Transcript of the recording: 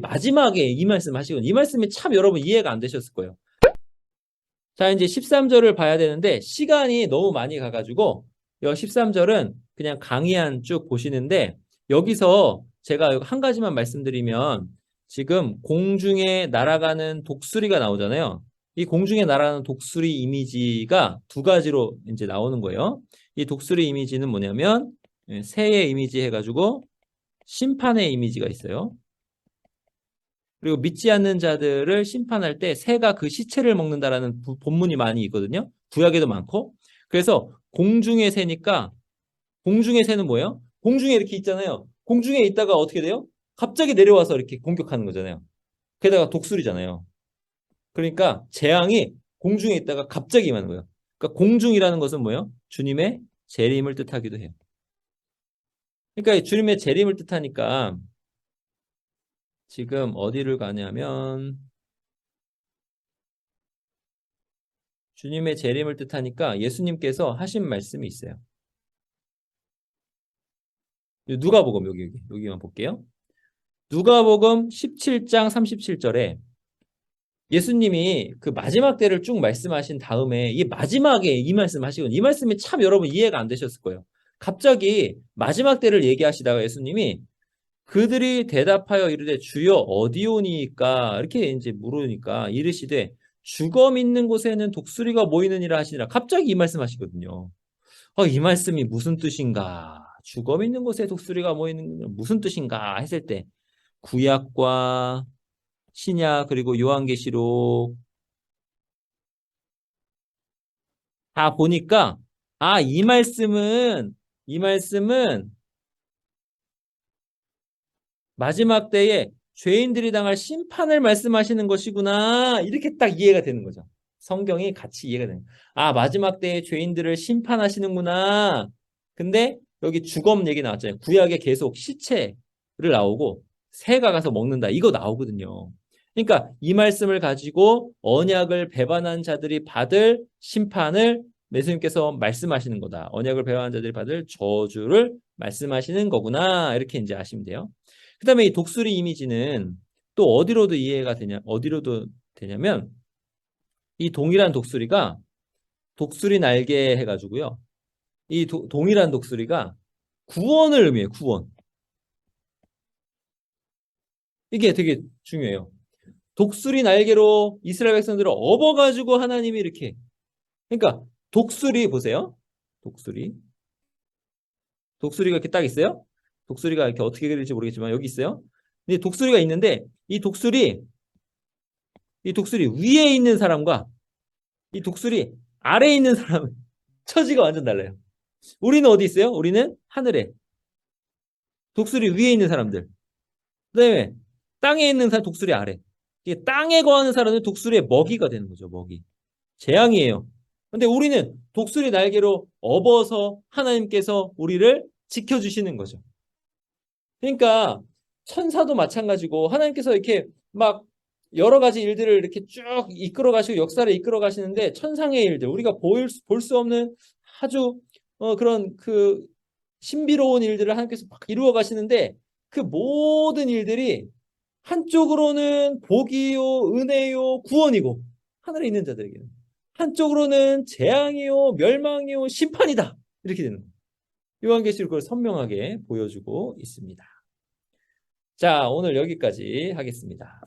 마지막에 이 말씀 하시거든요. 이 말씀이 참 여러분 이해가 안 되셨을 거예요. 자, 이제 13절을 봐야 되는데 시간이 너무 많이 가가지고 이 13절은 그냥 강의한 쭉 보시는데 여기서 제가 한 가지만 말씀드리면 지금 공중에 날아가는 독수리가 나오잖아요. 이 공중에 날아가는 독수리 이미지가 두 가지로 이제 나오는 거예요. 이 독수리 이미지는 뭐냐면 예, 새의 이미지 해가지고 심판의 이미지가 있어요. 그리고 믿지 않는 자들을 심판할 때 새가 그 시체를 먹는다라는 부- 본문이 많이 있거든요. 구약에도 많고. 그래서 공중의 새니까 공중의 새는 뭐예요? 공중에 이렇게 있잖아요. 공중에 있다가 어떻게 돼요? 갑자기 내려와서 이렇게 공격하는 거잖아요. 게다가 독수리잖아요. 그러니까 재앙이 공중에 있다가 갑자기 임하는 거예요. 그러니까 공중이라는 것은 뭐예요? 주님의 재림을 뜻하기도 해요. 그러니까 이 주님의 재림을 뜻하니까 지금 어디를 가냐면 주님의 재림을 뜻하니까 예수님께서 하신 말씀이 있어요. 누가복음 여기 여기 여기만 볼게요. 누가복음 17장 37절에 예수님이 그 마지막 때를 쭉 말씀하신 다음에 이 마지막에 이 말씀 하시거든요. 이 말씀이 참 여러분 이해가 안 되셨을 거예요. 갑자기 마지막 때를 얘기하시다가 예수님이 그들이 대답하여 이르되 주여 어디오니까 이렇게 이제 물으니까 이르시되 죽음 있는 곳에는 독수리가 모이느니라 하시니라 갑자기 이 말씀하시거든요. 어, 이 말씀이 무슨 뜻인가? 죽음 있는 곳에 독수리가 모이는 건 무슨 뜻인가 했을 때 구약과 신약 그리고 요한계시록 다 보니까 아, 이 말씀은 이 말씀은 마지막 때에 죄인들이 당할 심판을 말씀하시는 것이구나. 이렇게 딱 이해가 되는 거죠. 성경이 같이 이해가 되는. 아, 마지막 때에 죄인들을 심판하시는구나. 근데 여기 주검 얘기 나왔잖아요. 구약에 계속 시체를 나오고 새가 가서 먹는다. 이거 나오거든요. 그러니까 이 말씀을 가지고 언약을 배반한 자들이 받을 심판을 예수님께서 말씀하시는 거다. 언약을 배반한 자들이 받을 저주를 말씀하시는 거구나. 이렇게 이제 아시면 돼요. 그 다음에 이 독수리 이미지는 또 어디로도 이해가 되냐, 어디로도 되냐면 이 동일한 독수리가 독수리 날개 해가지고요. 이 도- 동일한 독수리가 구원을 의미해요, 구원. 이게 되게 중요해요. 독수리 날개로 이스라엘 백성들을 업어가지고 하나님이 이렇게. 그러니까 독수리 보세요. 독수리. 독수리가 이렇게 딱 있어요. 독수리가 이렇게 어떻게 그릴지 모르겠지만 여기 있어요. 근데 독수리가 있는데 이 독수리 이 독수리 위에 있는 사람과 이 독수리 아래에 있는 사람은 처지가 완전 달라요. 우리는 어디 있어요? 우리는 하늘에. 독수리 위에 있는 사람들. 그다음에 땅에 있는 사람 독수리 아래. 이게 땅에 거하는 사람은 독수리의 먹이가 되는 거죠. 먹이. 재앙이에요. 근데 우리는 독수리 날개로 업어서 하나님께서 우리를 지켜주시는 거죠. 그러니까 천사도 마찬가지고 하나님께서 이렇게 막 여러 가지 일들을 이렇게 쭉 이끌어 가시고 역사를 이끌어 가시는데 천상의 일들 우리가 볼수 없는 아주 어, 그런 그 신비로운 일들을 하나님께서 막 이루어 가시는데 그 모든 일들이 한쪽으로는 복이요 은혜요 구원이고 하늘에 있는 자들에게는 한쪽으로는 재앙이요 멸망이요 심판이다 이렇게 되는 거예요. 요한계시록 그걸 선명하게 보여주고 있습니다. 자, 오늘 여기까지 하겠습니다.